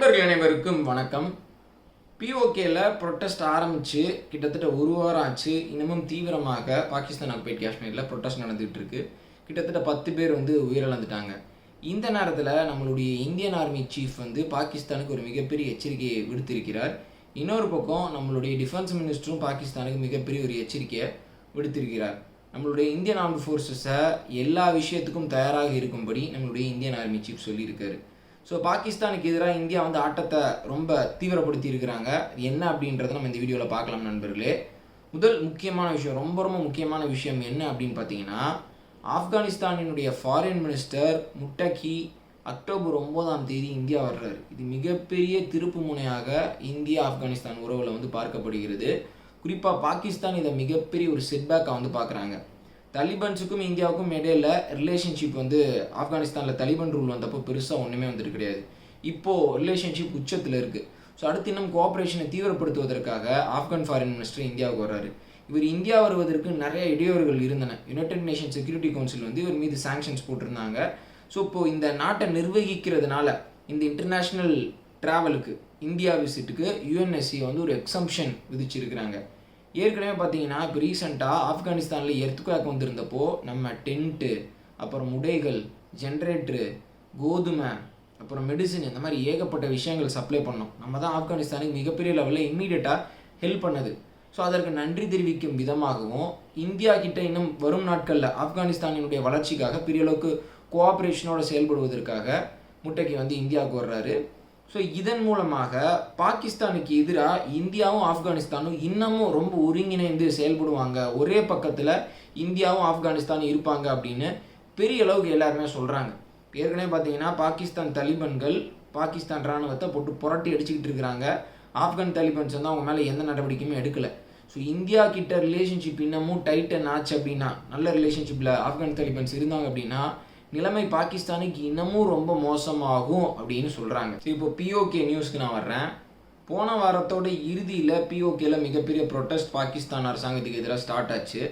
நண்பர்கள் அனைவருக்கும் வணக்கம். பிஓகேல ப்ரொட்டஸ்ட் ஆரம்பிச்சு கிட்டத்தட்ட ஒரு வாரம் ஆச்சு. இன்னமும் தீவிரமாக பாகிஸ்தான் அக்பேட் காஷ்மீரில் ப்ரொட்டஸ்ட் நடந்துகிட்டு இருக்கு கிட்டத்தட்ட பத்து பேர் வந்து உயிரிழந்துட்டாங்க. இந்த நேரத்தில் நம்மளுடைய இந்தியன் ஆர்மி சீஃப் வந்து பாகிஸ்தானுக்கு ஒரு மிகப்பெரிய எச்சரிக்கையை விடுத்திருக்கிறார். இன்னொரு பக்கம் நம்மளுடைய டிஃபென்ஸ் மினிஸ்டரும் பாகிஸ்தானுக்கு மிகப்பெரிய ஒரு எச்சரிக்கையை விடுத்திருக்கிறார். நம்மளுடைய இந்தியன் ஆர்மி ஃபோர்ஸஸை எல்லா விஷயத்துக்கும் தயாராக இருக்கும்படி நம்மளுடைய இந்தியன் ஆர்மி சீஃப் சொல்லியிருக்காரு. ஸோ பாகிஸ்தானுக்கு எதிராக இந்தியா வந்து ஆட்டத்தை ரொம்ப தீவிரப்படுத்தி இருக்கிறாங்க என்ன அப்படின்றத நம்ம இந்த வீடியோவில் பார்க்கலாம் நண்பர்களே. முதல் முக்கியமான விஷயம் ரொம்ப ரொம்ப முக்கியமான விஷயம் என்ன அப்படின்னு பார்த்தீங்கன்னா ஆப்கானிஸ்தானினுடைய ஃபாரின் மினிஸ்டர் முட்டகி அக்டோபர் ஒம்போதாம் தேதி இந்தியா வர்றாரு. இது மிகப்பெரிய திருப்பு முனையாக இந்தியா ஆப்கானிஸ்தான் உறவில் வந்து பார்க்கப்படுகிறது. குறிப்பாக பாகிஸ்தான் இதை மிகப்பெரிய ஒரு செட்பேக்காக வந்து பார்க்குறாங்க. தலிபன்ஸுக்கும் இந்தியாவுக்கும் இடையில ரிலேஷன்ஷிப் வந்து ஆப்கானிஸ்தானில் தலிபன் ரூல் வந்தப்போ பெருசாக ஒன்றுமே வந்துட்டு கிடையாது. இப்போது ரிலேஷன்ஷிப் உச்சத்தில் இருக்குது ஸோ அடுத்து இன்னும் கோஆப்ரேஷனை தீவிரப்படுத்துவதற்காக ஆப்கான் ஃபாரின் மினிஸ்டர் இந்தியாவுக்கு வர்றாரு. இவர் இந்தியா வருவதற்கு நிறைய இடையூறுகள் இருந்தன. யுனைடெட் நேஷன் செக்யூரிட்டி கவுன்சில் வந்து இவர் மீது சாங்ஷன்ஸ் போட்டிருந்தாங்க. ஸோ இப்போது இந்த நாட்டை நிர்வகிக்கிறதுனால இந்த இன்டர்நேஷ்னல் ட்ராவலுக்கு இந்தியா விசிட்டுக்கு யுஎன்எஸ்சி வந்து ஒரு எக்ஸம்ஷன் விதிச்சிருக்கிறாங்க. ஏற்கனவே பார்த்தீங்கன்னா இப்போ ரீசெண்டாக ஆப்கானிஸ்தானில் எர்த்துக்குவேக் வந்திருந்தப்போ நம்ம டென்ட்டு அப்புறம் உடைகள் ஜென்ரேட்ரு கோதுமை அப்புறம் மெடிசின் இந்த மாதிரி ஏகப்பட்ட விஷயங்கள் சப்ளை பண்ணோம். நம்ம தான் ஆப்கானிஸ்தானுக்கு மிகப்பெரிய லெவலில் இம்மீடியட்டாக ஹெல்ப் பண்ணது. ஸோ அதற்கு நன்றி தெரிவிக்கும் விதமாகவும் இந்தியா கிட்ட இன்னும் வரும் நாட்களில் ஆப்கானிஸ்தானினுடைய வளர்ச்சிக்காக பெரிய அளவுக்கு கோஆப்ரேஷனோட செயல்படுவதற்காக முட்டைக்கு வந்து இந்தியாவுக்கு வர்றாரு. ஸோ இதன் மூலமாக பாகிஸ்தானுக்கு எதிராக இந்தியாவும் ஆப்கானிஸ்தானும் இன்னமும் ரொம்ப ஒருங்கிணைந்து செயல்படுவாங்க. ஒரே பக்கத்தில் இந்தியாவும் ஆப்கானிஸ்தானும் இருப்பாங்க அப்படின்னு பெரிய அளவுக்கு எல்லாருமே சொல்கிறாங்க ஏற்கனவே பார்த்தீங்கன்னா பாகிஸ்தான் தலிபன்கள் பாகிஸ்தான் இராணுவத்தை போட்டு புரட்டி அடிச்சுக்கிட்டு இருக்கிறாங்க. ஆப்கான் தலிபன்ஸ் வந்து அவங்க மேலே எந்த நடவடிக்கையுமே எடுக்கலை. ஸோ இந்தியா கிட்ட ரிலேஷன்ஷிப் இன்னமும் டைட்டன் ஆச்சு அப்படின்னா நல்ல ரிலேஷன்ஷிப்பில் ஆப்கான் தலிபன்ஸ் இருந்தாங்க அப்படின்னா நிலைமை பாகிஸ்தானுக்கு இன்னமும் ரொம்ப மோசமாகும் அப்படின்னு சொல்கிறாங்க ஸோ இப்போ பிஓகே நியூஸ்க்கு நான் வர்றேன். போன வாரத்தோட இறுதியில் பிஓகேல மிகப்பெரிய ப்ரொட்டஸ்ட் பாகிஸ்தான் அரசாங்கத்துக்கு எதிராக ஸ்டார்ட் ஆச்சு.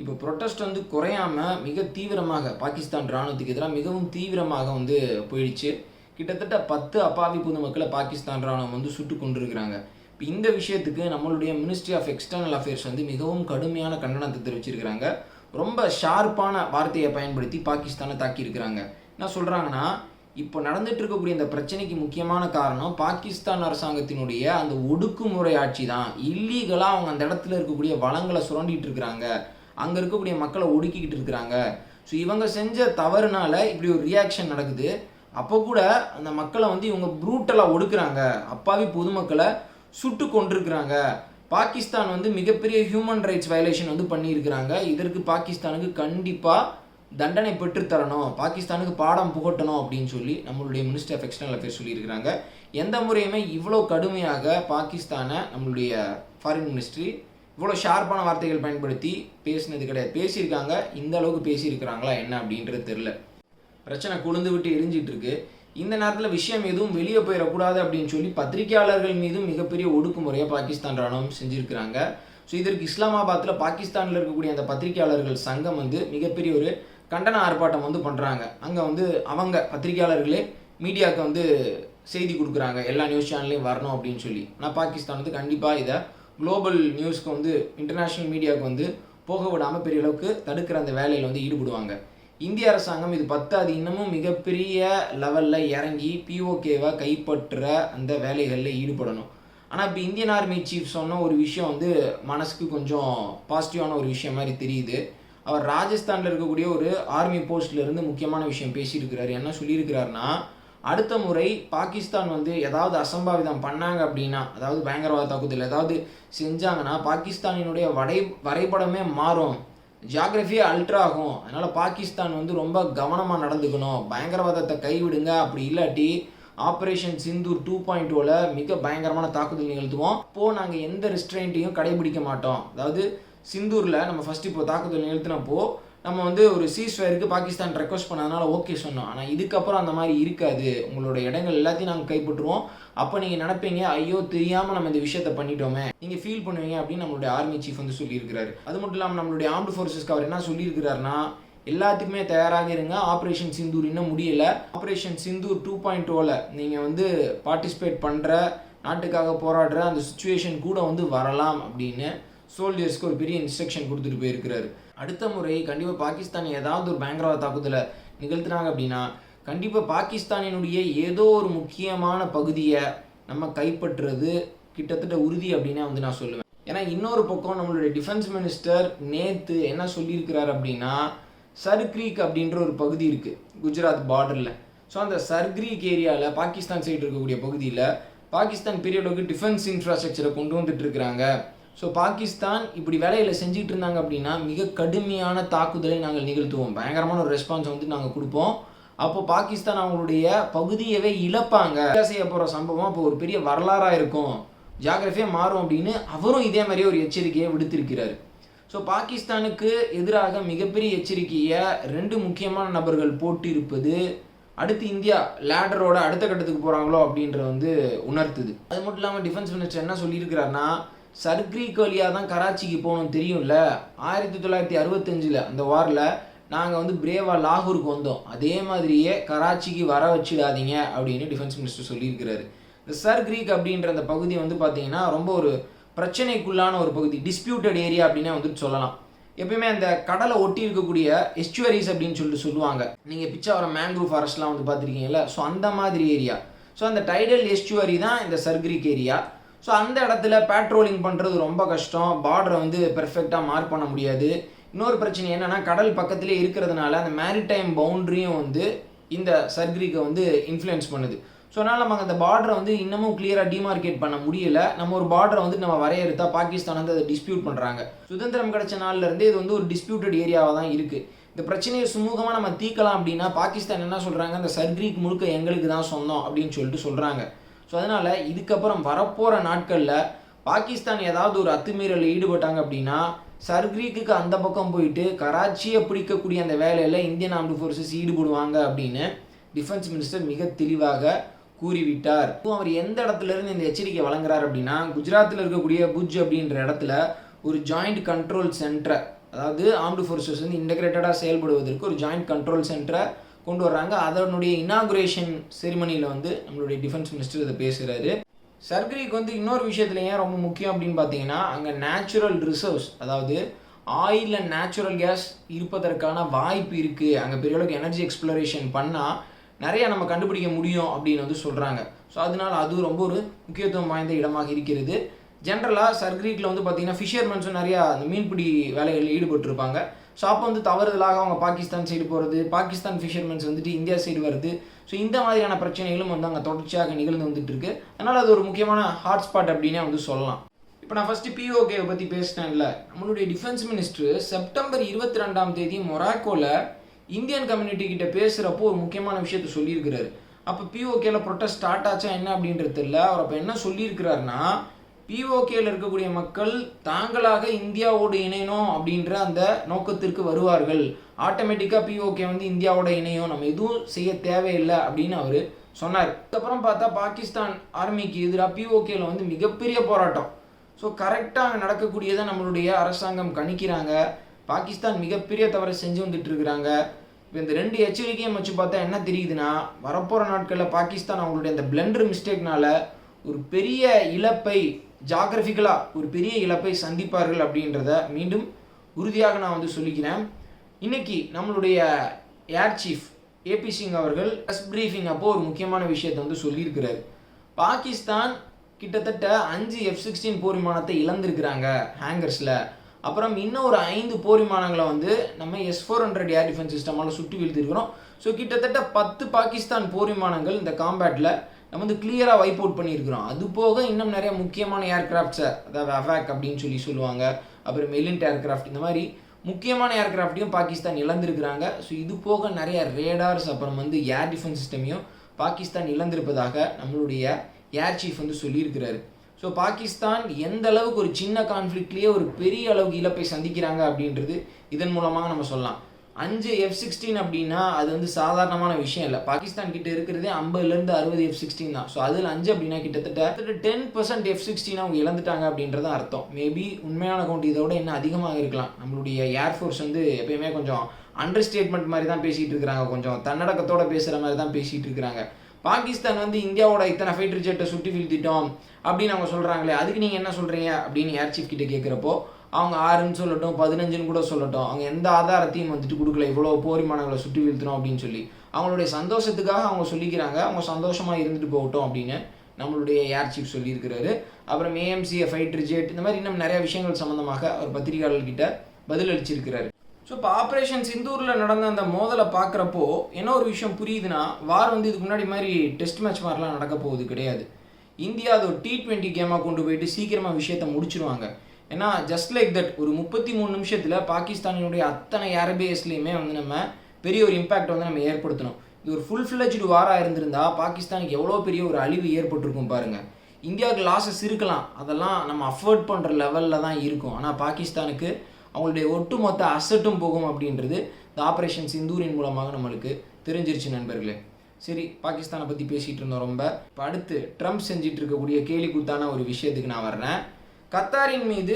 இப்போ ப்ரொட்டஸ்ட் வந்து குறையாமல் மிக தீவிரமாக பாகிஸ்தான் இராணுவத்துக்கு எதிராக மிகவும் தீவிரமாக வந்து போயிடுச்சு. கிட்டத்தட்ட பத்து அப்பாவி பொதுமக்களை பாகிஸ்தான் இராணுவம் வந்து சுட்டு கொண்டிருக்கிறாங்க இப்போ இந்த விஷயத்துக்கு நம்மளுடைய மினிஸ்ட்ரி ஆஃப் எக்ஸ்டர்னல் அஃபேர்ஸ் வந்து மிகவும் கடுமையான கண்டனத்தை தெரிவிச்சிருக்கிறாங்க. ரொம்ப ஷார்ப்பான வார்த்தையை பயன்படுத்தி பாகிஸ்தானை தாக்கியிருக்கிறாங்க. என்ன சொல்கிறாங்கன்னா இப்போ நடந்துட்டு இருக்கக்கூடிய இந்த பிரச்சனைக்கு முக்கியமான காரணம் பாகிஸ்தான் அரசாங்கத்தினுடைய அந்த ஒடுக்குமுறை ஆட்சி தான். இல்லீகலாக அவங்க அந்த இடத்துல இருக்கக்கூடிய வளங்களை சுரண்டிகிட்டு இருக்கிறாங்க. அங்கே இருக்கக்கூடிய மக்களை ஒடுக்கிக்கிட்டு இருக்கிறாங்க. ஸோ இவங்க செஞ்ச தவறுனால இப்படி ஒரு ரியாக்ஷன் நடக்குது. அப்போ கூட அந்த மக்களை வந்து இவங்க ப்ரூட்டலாக ஒடுக்குறாங்க. அப்பாவி பொதுமக்களை சுட்டு கொண்டிருக்கிறாங்க பாகிஸ்தான் வந்து மிகப்பெரிய ஹியூமன் ரைட்ஸ் வயலேஷன் வந்து பண்ணியிருக்கிறாங்க. இதற்கு பாகிஸ்தானுக்கு கண்டிப்பாக தண்டனை பெற்றுத்தரணும். பாகிஸ்தானுக்கு பாடம் புகட்டணும் அப்படின்னு சொல்லி நம்மளுடைய மினிஸ்டர் ஆஃப் எக்ஸ்டர்னல் அஃபேர்ஸ் சொல்லியிருக்கிறாங்க. எந்த முறையுமே இவ்வளோ கடுமையாக பாகிஸ்தானை நம்மளுடைய ஃபாரின் மினிஸ்ட்ரி இவ்வளோ ஷார்ப்பான வார்த்தைகள் பயன்படுத்தி பேசினது கிடையாது. பேசியிருக்காங்க. இந்த அளவுக்கு பேசியிருக்கிறாங்களா என்ன அப்படின்றது தெரில பிரச்சனை குளிந்து விட்டு எரிஞ்சிட்டு இருக்கு. இந்த நேரத்தில் விஷயம் எதுவும் வெளியே போயிடக்கூடாது அப்படின்னு சொல்லி பத்திரிகையாளர்கள் மீதும் மிகப்பெரிய ஒடுக்குமுறையை பாகிஸ்தான் ராணுவம் செஞ்சுருக்கிறாங்க. ஸோ இதற்கு இஸ்லாமாபாத்தில் பாகிஸ்தானில் இருக்கக்கூடிய அந்த பத்திரிகையாளர்கள் சங்கம் வந்து மிகப்பெரிய ஒரு கண்டன ஆர்ப்பாட்டம் வந்து பண்ணுறாங்க அங்கே வந்து அவங்க பத்திரிகையாளர்களே மீடியாவுக்கு வந்து செய்தி கொடுக்குறாங்க. எல்லா நியூஸ் சேனல்லையும் வரணும் அப்படின்னு சொல்லி. ஆனால் பாகிஸ்தான் வந்து கண்டிப்பாக இதை குளோபல் நியூஸ்க்கு வந்து இன்டர்நேஷ்னல் மீடியாவுக்கு வந்து போக விடாமல் பெரிய அளவுக்கு தடுக்கிற அந்த வேலையில் வந்து ஈடுபடுவாங்க. இந்திய அரசாங்கம் இது பத்தாது. இன்னமும் மிகப்பெரிய லெவலில் இறங்கி பிஓகேவை கைப்பற்றுற அந்த வேலைகளில் ஈடுபடணும். ஆனால் இப்போ இந்தியன் ஆர்மி சீஃப் சொன்ன ஒரு விஷயம் வந்து மனசுக்கு கொஞ்சம் பாசிட்டிவான ஒரு விஷயம் மாதிரி தெரியுது. அவர் ராஜஸ்தானில் இருக்கக்கூடிய ஒரு ஆர்மி போஸ்ட்லேருந்து முக்கியமான விஷயம் பேசியிருக்கிறார். என்ன சொல்லியிருக்கிறாருன்னா அடுத்த முறை பாகிஸ்தான் வந்து ஏதாவது அசம்பாவிதம் பண்ணாங்க அப்படின்னா அதாவது பயங்கரவாத தாக்குதல் ஏதாவது செஞ்சாங்கன்னா பாகிஸ்தானினுடைய வடை வரைபடமே மாறும். ஜியாகிரஃபியே அல்ட்ரா ஆகும். அதனால் பாகிஸ்தான் வந்து ரொம்ப கவனமாக நடந்துக்கணும். பயங்கரவாதத்தை கைவிடுங்க. அப்படி இல்லாட்டி ஆப்ரேஷன் சிந்தூர் டூ பாயிண்ட் டூவில் மிக பயங்கரமான தாக்குதல் நிகழ்த்துவோம். இப்போது நாங்கள் எந்த ரெஸ்ட்ரெயின்ட்டையும் கடைபிடிக்க மாட்டோம். அதாவது சிந்தூரில் நம்ம ஃபஸ்ட் இப்போ தாக்குதல் நிகழ்த்தினப்போ நம்ம வந்து ஒரு சீஸ்ஃபயருக்கு பாகிஸ்தான் ரெக்வஸ்ட் பண்ணதுனால ஓகே சொன்னோம். ஆனால் இதுக்கப்புறம் அந்த மாதிரி இருக்காது. உங்களோட இடங்கள் எல்லாத்தையும் நாங்கள் கைப்பற்றுவோம். அப்போ நீங்கள் நினைப்பீங்க ஐயோ தெரியாமல் நம்ம இந்த விஷயத்த பண்ணிட்டோமே. நீங்கள் ஃபீல் பண்ணுவீங்க அப்படின்னு நம்மளுடைய ஆர்மி சீஃப் வந்து சொல்லியிருக்கிறாரு. அது மட்டும் இல்லாமல் நம்மளுடைய ஆர்ம்டு ஃபோர்ஸஸ்க்கு அவர் என்ன சொல்லியிருக்கிறாருன்னா எல்லாத்துக்குமே தயாராக இருங்க. ஆப்ரேஷன் சிந்தூர் இன்னும் முடியலை. ஆப்ரேஷன் சிந்தூர் டூ பாயிண்ட் டூவில் நீங்கள் வந்து பார்ட்டிசிபேட் பண்ணுற நாட்டுக்காக போராடுற அந்த சுச்சுவேஷன் கூட வந்து வரலாம் அப்படின்னு சோல்ஜர்ஸ்க்கு ஒரு பெரிய இன்ஸ்ட்ரக்ஷன் கொடுத்துட்டு போயிருக்கிறாரு. அடுத்த முறை கண்டிப்பாக பாகிஸ்தான் ஏதாவது ஒரு பயங்கரவாத தாக்குதலை நிகழ்த்தினாங்க அப்படின்னா கண்டிப்பாக பாகிஸ்தானினுடைய ஏதோ ஒரு முக்கியமான பகுதியை நம்ம கைப்பற்றுறது கிட்டத்தட்ட உறுதி அப்படின்னே வந்து நான் சொல்லுவேன். ஏன்னா இன்னொரு பக்கம் நம்மளுடைய டிஃபென்ஸ் மினிஸ்டர் நேத்து என்ன சொல்லியிருக்கிறார் அப்படின்னா சர்க்ரீக் அப்படின்ற ஒரு பகுதி இருக்குது குஜராத் பார்டரில் ஸோ அந்த சர்க்ரீக் ஏரியாவில் பாகிஸ்தான் சைடு இருக்கக்கூடிய பகுதியில் பாகிஸ்தான் பெரிய அளவுக்கு டிஃபென்ஸ் இன்ஃப்ராஸ்ட்ரக்சரை கொண்டு வந்துட்டு இருக்கிறாங்க. ஸோ பாகிஸ்தான் இப்படி வேலையில் செஞ்சுட்டு இருந்தாங்க அப்படின்னா மிக கடுமையான தாக்குதலை நாங்கள் நிகழ்த்துவோம். பயங்கரமான ஒரு ரெஸ்பான்ஸ் வந்து நாங்கள் கொடுப்போம். அப்போ பாகிஸ்தான் அவங்களுடைய பகுதியவே இழப்பாங்க. செய்ய போகிற சம்பவம்? அப்போ ஒரு பெரிய வரலாறாக இருக்கும். ஜாகிரஃபியாக மாறும் அப்படின்னு அவரும் இதே மாதிரியே ஒரு எச்சரிக்கையை விடுத்திருக்கிறார். ஸோ பாகிஸ்தானுக்கு எதிராக மிகப்பெரிய எச்சரிக்கையை ரெண்டு முக்கியமான நபர்கள் போட்டிருப்பது அடுத்து இந்தியா லேடரோட அடுத்த கட்டத்துக்கு போகிறாங்களோ அப்படின்ற வந்து உணர்த்துது. அது மட்டும் இல்லாமல் டிஃபென்ஸ் மினிஸ்டர் என்ன சொல்லியிருக்கிறாருன்னா சர்க்ரீக் வழியாக தான் கராச்சிக்கு போகணும் தெரியும்ல? ஆயிரத்தி தொள்ளாயிரத்தி அறுபத்தஞ்சில் அந்த வாரில் நாங்கள் வந்து பிரேவா லாகூருக்கு வந்தோம். அதே மாதிரியே கராச்சிக்கு வர வச்சிடாதீங்க அப்படின்னு டிஃபென்ஸ் மினிஸ்டர் சொல்லியிருக்கிறாரு. இந்த சர்க்ரீக் அப்படின்ற அந்த பகுதி வந்து பார்த்தீங்கன்னா ரொம்ப ஒரு பிரச்சனைக்குள்ளான ஒரு பகுதி. டிஸ்பியூட்டட் ஏரியா அப்படின்னே வந்துட்டு சொல்லலாம். எப்பயுமே அந்த கடலை ஒட்டி இருக்கக்கூடிய எஸ்டுவரிஸ் அப்படின்னு சொல்லிட்டு சொல்லுவாங்க. நீங்கள் பிச்சாவரம் மேங்க்ரூவ் ஃபாரஸ்ட்லாம் வந்து பார்த்துருக்கீங்கல்ல ஸோ அந்த மாதிரி ஏரியா ஸோ அந்த டைடல் எஸ்டுவரி தான் இந்த சர்க்ரீக் ஏரியா ஸோ அந்த இடத்துல பேட்ரோலிங் பண்ணுறது ரொம்ப கஷ்டம். பார்டரை வந்து பெர்ஃபெக்டாக மார்க் பண்ண முடியாது. இன்னொரு பிரச்சனை என்னென்னா கடல் பக்கத்திலே இருக்கிறதுனால அந்த மேரிடைம் பவுண்ட்ரியும் வந்து இந்த சர்க்ரிக்கை வந்து இன்ஃப்ளூயன்ஸ் பண்ணுது. ஸோ அதனால் நம்ம அந்த பார்டரை வந்து இன்னமும் கிளியராக டிமார்க்கேட் பண்ண முடியல. நம்ம ஒரு பார்டரை வந்து நம்ம வரையறுத்தா பாகிஸ்தான் வந்து அதை டிஸ்பியூட் பண்ணுறாங்க சுதந்திரம் கிடைச்ச நாள்லேருந்தே இது வந்து ஒரு டிஸ்பியூட்டட் ஏரியாவாக தான் இருக்குது இந்த பிரச்சனையை சுமூகமாக நம்ம தீக்கலாம் அப்படின்னா பாகிஸ்தான் என்ன சொல்கிறாங்க அந்த சர்க்ரிக் முழுக்க எங்களுக்கு தான் சொந்தம் அப்படின்னு சொல்லிட்டு சொல்கிறாங்க ஸோ அதனால் இதுக்கப்புறம் வரப்போகிற நாட்களில் பாகிஸ்தான் ஏதாவது ஒரு அத்துமீறலில் ஈடுபட்டாங்க அப்படின்னா சர்க்ரீக்கு அந்த பக்கம் போயிட்டு கராச்சியை பிடிக்கக்கூடிய அந்த வேலையில் இந்தியன் ஆர்ம்டு ஃபோர்ஸஸ் ஈடுபடுவாங்க அப்படின்னு டிஃபென்ஸ் மினிஸ்டர் மிக தெளிவாக கூறிவிட்டார். இப்போ அவர் எந்த இடத்துல இருந்து இந்த எச்சரிக்கை வழங்குறார் அப்படின்னா குஜராத்தில் இருக்கக்கூடிய புஜ் அப்படின்ற இடத்துல ஒரு ஜாயிண்ட் கண்ட்ரோல் சென்டரை அதாவது ஆர்ம்டு ஃபோர்ஸஸ் வந்து இன்டகிரேட்டடாக செயல்படுவதற்கு ஒரு ஜாயிண்ட் கண்ட்ரோல் சென்டரை கொண்டு வர்றாங்க. அதனுடைய இனாகுரேஷன் செரிமனியில் வந்து நம்மளுடைய டிஃபென்ஸ் மினிஸ்டர் இதை பேசுகிறாரு சர்க்கரைக்கு வந்து இன்னொரு விஷயத்துல ஏன் ரொம்ப முக்கியம் அப்படின்னு பார்த்தீங்கன்னா அங்கே நேச்சுரல் ரிசர்வ்ஸ் அதாவது ஆயில் அண்ட் நேச்சுரல் கேஸ் இருப்பதற்கான வாய்ப்பு இருக்குது அங்கே பெரிய அளவுக்கு எனர்ஜி எக்ஸ்ப்ளரேஷன் பண்ணால் நிறைய நம்ம கண்டுபிடிக்க முடியும் அப்படின்னு வந்து சொல்கிறாங்க ஸோ அதனால் அது ரொம்ப ஒரு முக்கியத்துவம் வாய்ந்த இடமாக இருக்கிறது. ஜென்ரலாக சர்க்ரீக்கில் வந்து பார்த்திங்கன்னா ஃபிஷர்மென்ஸும் நிறையா அந்த மீன்பிடி வேலைகளில் ஈடுபட்டிருப்பாங்க. ஸோ அப்போ வந்து தவறுதலாக அவங்க பாகிஸ்தான் சைடு போகிறது பாகிஸ்தான் ஃபிஷர்மென்ஸ் வந்துட்டு இந்தியா சைடு வருது. ஸோ இந்த மாதிரியான பிரச்சனைகளும் வந்து அங்கே தொடர்ச்சியாக நிகழ்ந்து வந்துட்டு இருக்கு அதனால் அது ஒரு முக்கியமான ஹாட்ஸ்பாட் அப்படின்னே வந்து சொல்லலாம். இப்போ நான் ஃபஸ்ட்டு பிஓகேவை பற்றி பேசினேன்ல. நம்மளுடைய டிஃபென்ஸ் மினிஸ்டர் செப்டம்பர் இருபத்தி ரெண்டாம் தேதி மொராக்கோவில் இந்தியன் கம்யூனிட்டி கிட்ட பேசுகிறப்போ ஒரு முக்கியமான விஷயத்த சொல்லியிருக்கிறாரு. அப்போ பிஓகேல ப்ரொட்டஸ்ட் ஸ்டார்ட் ஆச்சா என்ன அப்படின்றது தெரியல. அவர் அப்போ என்ன சொல்லியிருக்கிறாருன்னா பிஓகேல இருக்கக்கூடிய மக்கள் தாங்களாக இந்தியாவோடு இணையணும் அப்படின்ற அந்த நோக்கத்திற்கு வருவார்கள். ஆட்டோமேட்டிக்காக பிஓகே வந்து இந்தியாவோட இணையும். நம்ம எதுவும் செய்ய தேவையில்லை அப்படின்னு அவர் சொன்னார். அதுக்கப்புறம் பார்த்தா பாகிஸ்தான் ஆர்மிக்கு எதிராக பிஓகேல வந்து மிகப்பெரிய போராட்டம். ஸோ கரெக்டாக நடக்கக்கூடியதை நம்மளுடைய அரசாங்கம் கணிக்கிறாங்க. பாகிஸ்தான் மிகப்பெரிய தவறை செஞ்சு வந்துட்டு இருக்கிறாங்க. இப்போ இந்த ரெண்டு எச்சரிக்கையும் வச்சு பார்த்தா என்ன தெரியுதுன்னா வரப்போகிற நாட்களில் பாகிஸ்தான் அவங்களுடைய அந்த பிளண்டர் மிஸ்டேக்னால ஒரு பெரிய இழப்பை ஜாகிரபிக்கலாக ஒரு பெரிய இழப்பை சந்திப்பார்கள் அப்படின்றத மீண்டும் உறுதியாக நான் வந்து சொல்லிக்கிறேன். இன்றைக்கி நம்மளுடைய ஏர் சீஃப் ஏபி சிங் அவர்கள் ப்ரெஸ் பிரீஃபிங் அப்போ ஒரு முக்கியமான விஷயத்தை வந்து சொல்லியிருக்கிறார். பாகிஸ்தான் கிட்டத்தட்ட அஞ்சு எஃப் சிக்ஸ்டீன் போர் விமானத்தை இழந்திருக்கிறாங்க ஹேங்கர்ஸில் அப்புறம் இன்னும் ஒரு ஐந்து போர் விமானங்களை வந்து நம்ம S four hundred air defence சிஸ்டமால் சுட்டு வீழ்த்திருக்கிறோம் ஸோ கிட்டத்தட்ட பத்து பாகிஸ்தான் போர் விமானங்கள் இந்த காம்பேட்டில் நம்ம வந்து கிளியராக வைப் அவுட் பண்ணியிருக்கிறோம். அது போக இன்னும் நிறைய முக்கியமான ஏர்கிராஃப்ட்ஸை அதாவது அவாக் அப்படின்னு சொல்லி சொல்லுவாங்க. அப்புறம் எலிண்ட் ஏர்கிராஃப்ட் இந்த மாதிரி முக்கியமான ஏர்கிராஃப்டையும் பாகிஸ்தான் இழந்திருக்கிறாங்க. ஸோ இது போக நிறைய ரேடார்ஸ் அப்புறம் வந்து ஏர் டிஃபென்ஸ் சிஸ்டமையும் பாகிஸ்தான் இழந்திருப்பதாக நம்மளுடைய ஏர் சீஃப் வந்து சொல்லியிருக்கிறாரு. ஸோ பாகிஸ்தான் எந்த அளவுக்கு ஒரு சின்ன கான்ஃப்ளிக்ட்லேயே ஒரு பெரிய அளவுக்கு இழப்பை சந்திக்கிறாங்க அப்படின்றது இதன் மூலமாக நம்ம சொல்லலாம். அஞ்சு எஃப் சிக்ஸ்டீன் அப்படின்னா அது வந்து சாதாரணமான விஷயம் இல்லை. பாகிஸ்தான் கிட்ட இருக்கிறதே ஐம்பதுலேருந்து அறுபது எஃப் சிக்ஸ்டீன் தான். ஸோ அதில் அஞ்சு அப்படின்னா கிட்டத்தட்ட டென் பர்சன்ட் எஃப் சிக்ஸ்டீன் அவங்க இழந்துட்டாங்க அப்படின்றத அர்த்தம். மேபி உண்மையான கவுண்ட் இதோட இன்னும் அதிகமாக இருக்கலாம். நம்மளுடைய ஏர்ஃபோர்ஸ் வந்து எப்பயுமே கொஞ்சம் அண்டர் ஸ்டேட்மெண்ட் மாதிரி தான் பேசிகிட்டு இருக்கிறாங்க. கொஞ்சம் தன்னடக்கத்தோட பேசுகிற மாதிரி தான் பேசிகிட்டு இருக்கிறாங்க. பாகிஸ்தான் வந்து இந்தியாவோட இத்தனை ஃபைட்டர் ஜெட்டை சுட்டி வீழ்த்திட்டோம் அப்படின்னு அவங்க சொல்கிறாங்களே அதுக்கு நீங்கள் என்ன சொல்கிறீங்க அப்படின்னு ஏர் சீஃப் கிட்ட கேட்குறப்போ அவங்க ஆறுன்னு சொல்லட்டும் பதினஞ்சுன்னு கூட சொல்லட்டும் அவங்க எந்த ஆதாரத்தையும் வந்துட்டு கொடுக்கல இவ்வளோ போரிமானங்களை சுட்டி வீழ்த்தணும் அப்படின்னு சொல்லி. அவங்களுடைய சந்தோஷத்துக்காக அவங்க சொல்லிக்கிறாங்க அவங்க சந்தோஷமாக இருந்துட்டு போகட்டும் அப்படின்னு நம்மளுடைய ஏர் சீஃப் சொல்லியிருக்கிறாரு. அப்புறம் ஏஎம்சிஏ ஃபைட்டர் ஜெட் இந்த மாதிரி இன்னும் நிறைய விஷயங்கள் சம்மந்தமாக அவர் பத்திரிகையாளர்கிட்ட பதில் அளிச்சிருக்கிறாரு ஸோ இப்போ ஆப்ரேஷன் சிந்தூரில் நடந்த அந்த மோதலை பார்க்குறப்போ என்ன ஒரு விஷயம் புரியுதுன்னா வார் வந்து இதுக்கு முன்னாடி மாதிரி டெஸ்ட் மேட்ச் மாதிரிலாம் நடக்க போகுது கிடையாது. இந்தியா அது ஒரு டி ட்வெண்ட்டி கேமாக கொண்டு போயிட்டு சீக்கிரமாக விஷயத்தை முடிச்சிருவாங்க. ஏன்னா ஜஸ்ட் லைக் தட் ஒரு முப்பத்தி மூணு நிமிஷத்தில் பாகிஸ்தானினுடைய அத்தனை ஏர்பேஸ்லேயுமே வந்து நம்ம பெரிய ஒரு இம்பேக்ட் வந்து நம்ம ஏற்படுத்தணும். இது ஒரு ஃபுல் ஃப்ளெஜ்டு வாராக இருந்திருந்தா பாகிஸ்தானுக்கு எவ்வளோ பெரிய ஒரு அழிவு ஏற்பட்டிருக்கும் பாருங்கள் இந்தியாவுக்கு லாஸஸ் இருக்கலாம். அதெல்லாம் நம்ம அஃபோர்ட் பண்ணுற லெவலில் தான் இருக்கும். ஆனால் பாகிஸ்தானுக்கு அவங்களுடைய ஒட்டுமொத்த அசட்டும் போகும் அப்படின்றது இந்த ஆப்ரேஷன் சிந்தூரின் மூலமாக நம்மளுக்கு தெரிஞ்சிருச்சு நண்பர்களே. சரி பாகிஸ்தானை பற்றி பேசிகிட்டு இருந்தோம் ரொம்ப. இப்போ அடுத்து ட்ரம்ப் செஞ்சிட்டு இருக்கக்கூடிய கேலி கூத்தான ஒரு விஷயத்துக்கு நான் வர்றேன். கத்தாரின் மீது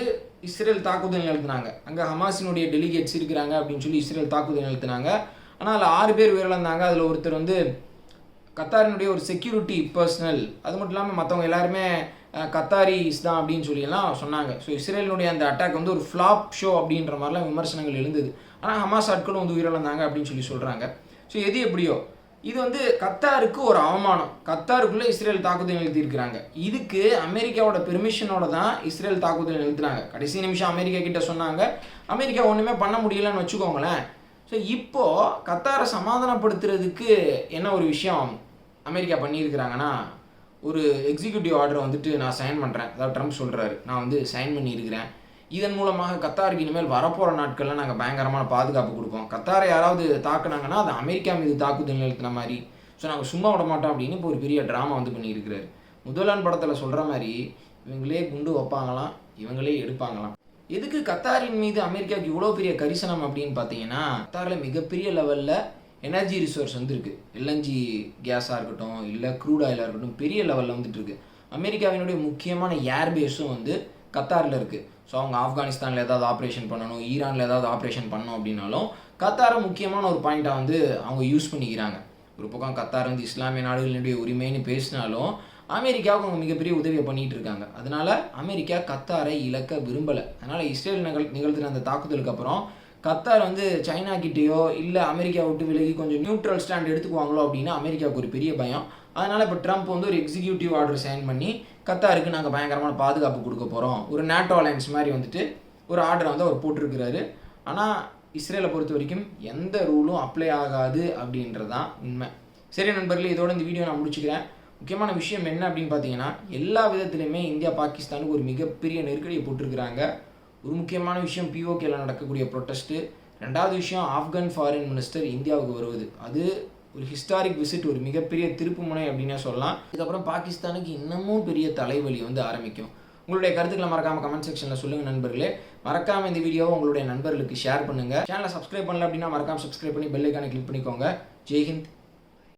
இஸ்ரேல் தாக்குதல் நிகழ்த்தினாங்க அங்கே ஹமாஸினுடைய டெலிகேட்ஸ் இருக்கிறாங்க அப்படின்னு சொல்லி இஸ்ரேல் தாக்குதல் நிகழ்த்தினாங்க ஆனால் அதில் ஆறு பேர் உயிரிழந்தாங்க. அதில் ஒருத்தர் வந்து கத்தாரினுடைய ஒரு செக்யூரிட்டி பர்சனல் அது மட்டும் இல்லாமல் மற்றவங்க எல்லாருமே கத்தாரி கத்தாரிஸ் தான் அப்படின்னு சொல்லியெல்லாம் சொன்னாங்க. ஸோ இஸ்ரேலினுடைய அந்த அட்டாக் வந்து ஒரு ஃப்ளாப் ஷோ அப்படின்ற மாதிரிலாம் விமர்சனங்கள் எழுந்தது. ஆனால் ஹமாஸ் ஆட்களும் வந்து உயிரிழந்தாங்க அப்படின்னு சொல்லி சொல்கிறாங்க ஸோ எது எப்படியோ இது வந்து கத்தாருக்கு ஒரு அவமானம். கத்தாருக்குள்ளே இஸ்ரேல் தாக்குதல் நிறுத்தியிருக்கிறாங்க. இதுக்கு அமெரிக்காவோட பெர்மிஷனோட தான் இஸ்ரேல் தாக்குதல் நிறுத்தினாங்க. கடைசி நிமிஷம் அமெரிக்கா கிட்ட சொன்னாங்க. அமெரிக்கா ஒன்றுமே பண்ண முடியலன்னு வச்சுக்கோங்களேன். ஸோ இப்போது கத்தாரை சமாதானப்படுத்துறதுக்கு என்ன ஒரு விஷயம் அமெரிக்கா பண்ணியிருக்கிறாங்கன்னா ஒரு எக்ஸிக்யூட்டிவ் ஆர்டரை வந்துட்டு நான் சைன் பண்ணுறேன் அதாவது ட்ரம்ப் சொல்கிறாரு நான் வந்து சைன் பண்ணியிருக்கிறேன். இதன் மூலமாக கத்தாருக்கு இனிமேல் வரப்போகிற நாட்களில் நாங்கள் பயங்கரமான பாதுகாப்பு கொடுப்போம். கத்தாரை யாராவது தாக்குனாங்கன்னா அது அமெரிக்கா மீது தாக்குதல் நிறுத்தின மாதிரி. ஸோ நாங்கள் சும்மா விட மாட்டோம் அப்படின்னு இப்போ ஒரு பெரிய ட்ராமா வந்து பண்ணியிருக்கிறாரு. முதலான் படத்தில் சொல்கிற மாதிரி இவங்களே குண்டு வைப்பாங்களாம் இவங்களே எடுப்பாங்களாம். எதுக்கு கத்தாரின் மீது அமெரிக்காவுக்கு இவ்வளோ பெரிய கரிசனம் அப்படின்னு பார்த்தீங்கன்னா கத்தாரில் மிகப்பெரிய லெவலில் எனர்ஜி ரிசோர்ஸ் வந்துருக்கு. எல்என்ஜி கேஸாக இருக்கட்டும் இல்லை க்ரூட் ஆயிலாக இருக்கட்டும் பெரிய லெவலில் வந்துட்டு இருக்கு. அமெரிக்காவினுடைய முக்கியமான ஏர்பேஸும் வந்து கத்தாரில் இருக்குது ஸோ அவங்க ஆப்கானிஸ்தானில் ஏதாவது ஆப்ரேஷன் பண்ணணும் ஈரானில் ஏதாவது ஆப்ரேஷன் பண்ணணும் அப்படின்னாலும் கத்தாரை முக்கியமான ஒரு பாயிண்ட்டாக வந்து அவங்க யூஸ் பண்ணிக்கிறாங்க. ஒரு பக்கம் கத்தார் வந்து இஸ்லாமிய நாடுகளினுடைய உரிமைன்னு பேசினாலும் அமெரிக்காவுக்கு அவங்க மிகப்பெரிய உதவியை பண்ணிகிட்டு இருக்காங்க. அதனால் அமெரிக்கா கத்தாரை இழக்க விரும்பலை. அதனால் இஸ்ரேல் நிகழ் நிகழ்த்தின அந்த தாக்குதலுக்கு அப்புறம் கத்தார் வந்து சைனா கிட்டேயோ இல்லை அமெரிக்கா விட்டு விலகி கொஞ்சம் நியூட்ரல் ஸ்டாண்ட் எடுத்துக்குவாங்களோ அப்படின்னா அமெரிக்காவுக்கு ஒரு பெரிய பயம். அதனால் இப்போ ட்ரம்ப் வந்து ஒரு எக்ஸிக்யூட்டிவ் ஆர்டர் சைன் பண்ணி கத்தாருக்கு நாங்கள் பயங்கரமான பாதுகாப்பு கொடுக்க போகிறோம் ஒரு நேட்டோ அலையன்ஸ் மாதிரி வந்துட்டு ஒரு ஆர்டரை வந்து அவர் போட்டிருக்கிறாரு. ஆனால் இஸ்ரேலை பொறுத்த வரைக்கும் எந்த ரூலும் அப்ளை ஆகாது அப்படின்றது தான் உண்மை. சரி நண்பர்களே இதோட இந்த வீடியோ நான் முடிச்சுக்கிறேன். முக்கியமான விஷயம் என்ன அப்படின்னு பார்த்தீங்கன்னா எல்லா விதத்துலையுமே இந்தியா பாகிஸ்தானுக்கு ஒரு மிகப்பெரிய நெருக்கடியை போட்டிருக்கிறாங்க. ஒரு முக்கியமான விஷயம் பிஓகேல நடக்கக்கூடிய ப்ரொட்டஸ்ட்டு ரெண்டாவது விஷயம் ஆப்கான் ஃபாரின் மினிஸ்டர் இந்தியாவுக்கு வருவது. அது ஒரு ஹிஸ்டாரிக் விசிட் ஒரு மிகப்பெரிய திருப்புமுனை அப்படின்னே சொல்லலாம். இதுக்கப்புறம் பாகிஸ்தானுக்கு இன்னமும் பெரிய தலைவலி வந்து ஆரம்பிக்கும். உங்களுடைய கருத்துக்களை மறக்காம கமெண்ட் செக்ஷனில் சொல்லுங்கள் நண்பர்களே. மறக்காம இந்த வீடியோவை உங்களுடைய நண்பர்களுக்கு ஷேர் பண்ணுங்கள் சேனலை சப்ஸ்கிரைப் பண்ணல அப்படின்னா மறக்காம சப்ஸ்கிரைப் பண்ணி பெல்லைக்கான கிளிக் பண்ணிக்கோங்க. ஜெய்ஹிந்த்